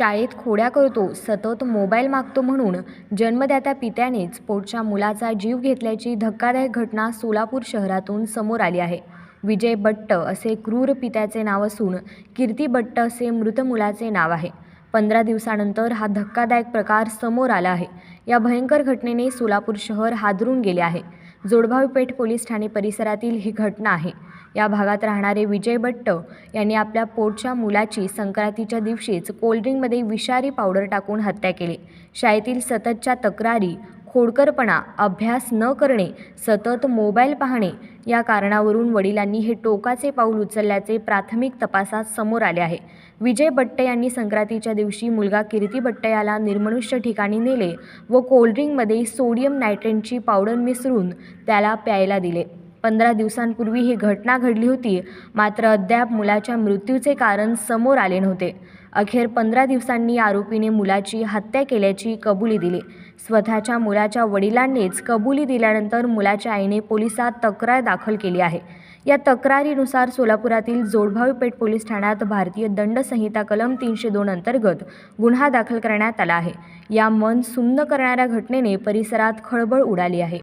शाळेत खोड्या करतो सतत मोबाईल मागतो म्हणून जन्मदात्या पित्यानेच पोटच्या मुलाचा जीव घेतल्याची धक्कादायक घटना सोलापूर शहरातून समोर आली आहे. विजय बट्ट असे क्रूर पित्याचे नाव असून कीर्ती बट्ट असे मृत मुलाचे नाव आहे. पंधरा दिवसानंतर हा धक्कादायक प्रकार समोर आला आहे. या भयंकर घटनेने सोलापूर शहर हादरून गेले आहे. जोडभावी पेठ पोलीस ठाणे परिसरातील ही घटना आहे. या भागात राहणारे विजय भट्ट यांनी आपल्या पोटच्या मुलाची संक्रांतीच्या दिवशीच कोल्ड्रिंकमध्ये विषारी पावडर टाकून हत्या केली. शाळेतील सततच्या तक्रारी खोडकरपणा अभ्यास न करणे सतत मोबाईल पाहणे या कारणावरून वडिलांनी हे टोकाचे पाऊल उचलल्याचे प्राथमिक तपासात समोर आले आहे. विजय बट्टे यांनी संक्रांतीच्या दिवशी मुलगा कीर्ती बट्टे याला निर्मनुष्य ठिकाणी नेले व कोल्ड्रिंकमध्ये सोडियम नायट्रेटची पावडर मिसळून त्याला प्यायला दिले. पंधरा दिवसांपूर्वी ही घटना घडली होती. मात्र अद्याप मुलाच्या मृत्यूचे कारण समोर आले नव्हते. अखेर पंधरा दिवसांनी आरोपीने मुलाची हत्या केल्याची कबुली दिली. स्वतःच्या मुलाच्या वडिलांनीच कबुली दिल्यानंतर मुलाच्या आईने पोलिसात तक्रार दाखल केली आहे. या तक्रारीनुसार सोलापुरातील जोडभावी पेठ पोलीस ठाण्यात भारतीय दंड संहिता कलम तीनशे दोन अंतर्गत गुन्हा दाखल करण्यात आला आहे. या मन सुन्न करणाऱ्या घटनेने परिसरात खळबळ उडाली आहे.